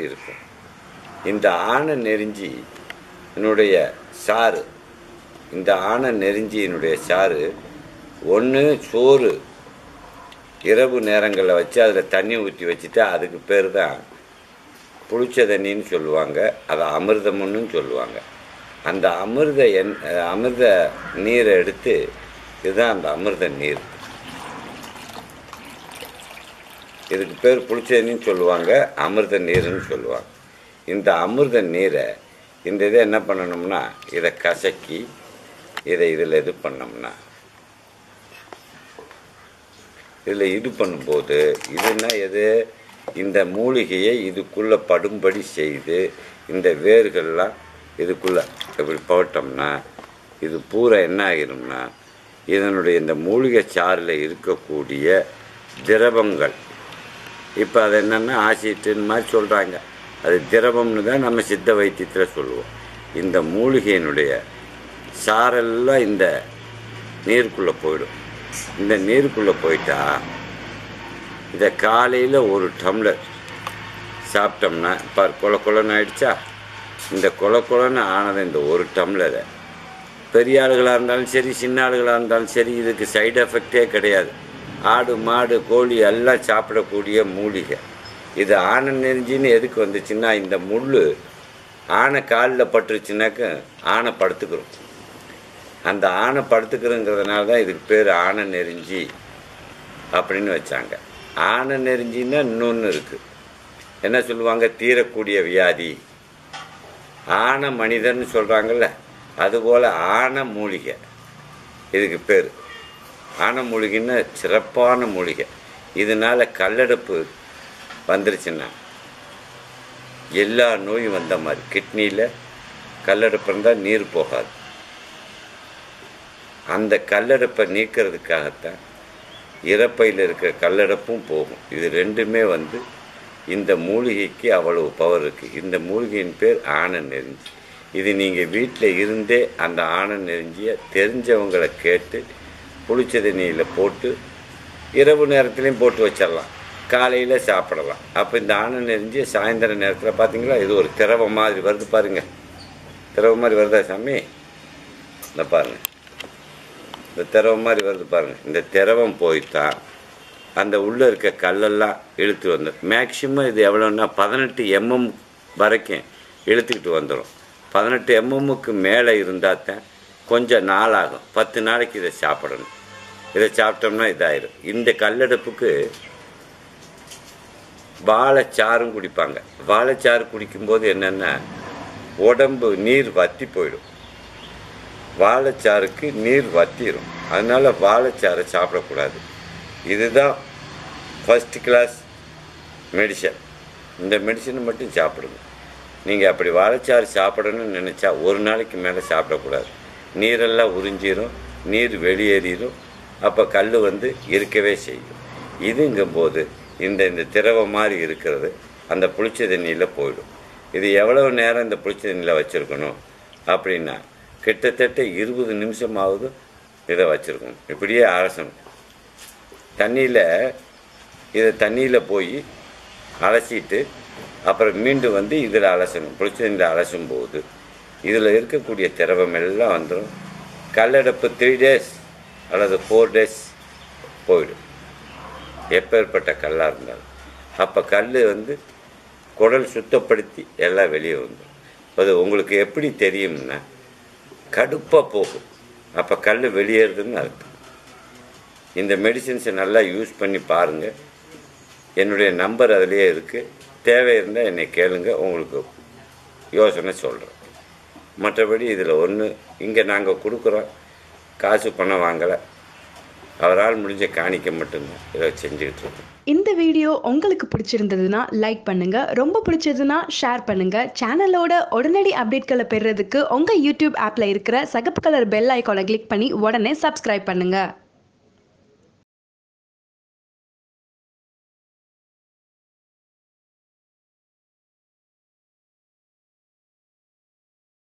இருக்கும். இந்த ஆணை நெறிஞ்சி என்னுடைய சாறு இந்த ஆணை நெறிஞ்சியினுடைய சாறு ஒன்று சோறு இரவு நேரங்களில் வச்சு அதில் தண்ணி ஊற்றி வச்சுட்டு அதுக்கு பேர் தான் புளிச்ச தண்ணின்னு சொல்லுவாங்க. அதை அமிர்தம்னு சொல்லுவாங்க. அந்த அமிர்த எண் அமிர்த நீரை எடுத்து இதுதான் அந்த அமிர்த நீர். இதுக்கு பேர் புளிச்ச சொல்லுவாங்க அமிர்த நீர்னு சொல்லுவாங்க. இந்த அமிர்த நீரை இந்த இதை என்ன பண்ணணும்னா இதை கசக்கி இதை இதில் இது பண்ணோம்னா இதில் இது பண்ணும்போது இதுனா எது? இந்த மூலிகையை இதுக்குள்ளே படும்படி செய்து இந்த வேர்கள்லாம் இதுக்குள்ளே இப்படி போட்டோம்னா இது பூரா என்ன ஆகிரும்னா இதனுடைய இந்த மூலிகை சாறில் இருக்கக்கூடிய திரவங்கள் இப்போ அது என்னென்னா ஆசிட்டுன்னு மாதிரி சொல்கிறாங்க அது திரவம்னு தான் நம்ம சித்த வைத்தியத்தில் சொல்லுவோம். இந்த மூலிகையினுடைய சாரெல்லாம் இந்த நீருக்குள்ளே போயிடும். இந்த நீருக்குள்ளே போயிட்டா இதை காலையில் ஒரு டம்ளர் சாப்பிட்டோம்னா இப்போ கொல கொலன்னு ஆயிடுச்சா? இந்த கொல கொலன்னு ஆனது இந்த ஒரு டம்ளரை. பெரிய ஆளுகளாக இருந்தாலும் சரி சின்ன ஆளுகளாக இருந்தாலும் சரி இதுக்கு சைடு எஃபெக்டே கிடையாது. ஆடு மாடு கோழி எல்லாம் சாப்பிடக்கூடிய மூலிகை. இது ஆனை நெறிஞ்சின்னு எதுக்கு வந்துச்சுன்னா இந்த முள் ஆனை காலில் பட்டுருச்சுனாக்க ஆனை படுத்துக்கிறோம். அந்த ஆனை படுத்துக்கிறோங்கிறதுனால தான் இதுக்கு பேர் ஆனை நெறிஞ்சி அப்படின்னு வச்சாங்க. ஆனை நெறிஞ்சின்னா இன்னொன்று இருக்குது என்ன சொல்லுவாங்க? தீரக்கூடிய வியாதி. ஆனை மனிதன்னு சொல்கிறாங்கல்ல அதுபோல் ஆனை மூலிகை. இதுக்கு பேர் ஆனை மூலிகைன்னா சிறப்பான மூலிகை. இதனால் கல்லடைப்பு வந்துருச்சுன்னா எல்லா நோயும் வந்த மாதிரி. கிட்னியில் கல்லடைப்பு இருந்தால் நீர் போகாது. அந்த கல்லடைப்பை நீக்கிறதுக்காகத்தான் இறப்பையில் இருக்கிற கல்லடைப்பும் போகும். இது ரெண்டுமே வந்து இந்த மூலிகைக்கு அவ்வளவு பவர் இருக்குது இந்த மூலிகையின் பேர் ஆன நெறிஞ்சி. இது நீங்கள் வீட்டில் இருந்தே அந்த ஆன நெறிஞ்சியை தெரிஞ்சவங்களை கேட்டு புளிச்ச தண்ணியில் போட்டு இரவு நேரத்துலையும் போட்டு வச்சிடலாம். காலையில் சாப்பிடலாம். அப்போ இந்த ஆணை நெறிஞ்சு சாயந்தர நேரத்தில் பார்த்தீங்களா இது ஒரு திரவ மாதிரி வருது பாருங்கள் திரவ மாதிரி வருதா சாமி? இந்த பாருங்கள் இந்த திரவ மாதிரி வருது பாருங்கள் இந்த திரவம் போய்த்தான் அந்த உள்ளே இருக்க கல்லெல்லாம் இழுத்து வந்துடும் மேக்சிமம் இது எவ்வளோன்னா பதினெட்டு எம்எம் வரைக்கும் இழுத்துக்கிட்டு வந்துடும் பதினெட்டு எம்எம்முக்கு மேலே இருந்தால் தான் கொஞ்சம் நாளாகும். பத்து நாளைக்கு இதை சாப்பிடணும். இதை சாப்பிட்டோம்னா இதாயிரும். இந்த கல்லடுப்புக்கு வாழைச்சாரும் குடிப்பாங்க. வாழைச்சாறு குடிக்கும்போது என்னென்னா உடம்பு நீர் வத்தி போயிடும். வாழைச்சாருக்கு நீர் வத்திரும். அதனால் வாழைச்சாறை சாப்பிடக்கூடாது. இதுதான் ஃபஸ்ட் கிளாஸ் மெடிசன் இந்த மெடிசனை மட்டும் சாப்பிடுங்க. நீங்கள் அப்படி வாழைச்சாறு சாப்பிடணும்னு நினச்சா ஒரு நாளைக்கு மேலே சாப்பிடக்கூடாது. நீரெல்லாம் உறிஞ்சிரும் நீர் வெளியேறிடும் அப்போ கல் வந்து இருக்கவே செய்யும். இதுங்கும்போது இந்த இந்த திரவ மாதிரி இருக்கிறது அந்த புளிச்ச தண்ணியில் போயிடும். இது எவ்வளவு நேரம் இந்த புளிச்ச தண்ணியில் வச்சுருக்கணும் அப்படின்னா கிட்டத்தட்ட இருபது நிமிஷமாவது இதை வச்சுருக்கணும். இப்படியே அலசணும். தண்ணியில் இதை தண்ணியில் போய் அலசிட்டு அப்புறம் மீண்டும் வந்து இதில் அலசணும். புளிச்ச தண்ணியில் அலசும் போது இதில் இருக்கக்கூடிய திரவம் எல்லாம் வந்துடும். கல்லடப்பு த்ரீ டேஸ் அல்லது ஃபோர் டேஸ் போயிடும். எப்பேற்பட்ட கல்லாக இருந்தாலும். அப்போ கல் வந்து குடல் சுத்தப்படுத்தி எல்லாம் வெளியே வந்துடும். அது உங்களுக்கு எப்படி தெரியும்னா கடுப்பாக போகும். அப்போ கல் வெளியேறுதுன்னு அர்த்தம். இந்த மெடிசின்ஸை நல்லா யூஸ் பண்ணி பாருங்கள் என்னுடைய நம்பர் அதிலே இருக்குது தேவை இருந்தால் என்னை கேளுங்க. உங்களுக்கு யோசனை சொல்கிறேன் மற்றபடி இதில் ஒன்று இங்கே நாங்கள் கொடுக்குறோம் காசு பணம் வாங்கலை. அவரால் முடிஞ்ச காணிக்க மட்டும்தான் இதை செஞ்சுக்கிட்டு இருக்கோம். இந்த வீடியோ உங்களுக்கு பிடிச்சிருந்ததுன்னா லைக் பண்ணுங்க ரொம்ப பிடிச்சதுன்னா ஷேர் பண்ணுங்க. சேனலோட உடனடி அப்டேட்களை பெறுறதுக்கு உங்க யூடியூப் ஆப்ல இருக்கிற சகப்பு கலர் பெல் ஐக்கானை கிளிக் பண்ணி உடனே சப்ஸ்கிரைப் பண்ணுங்க.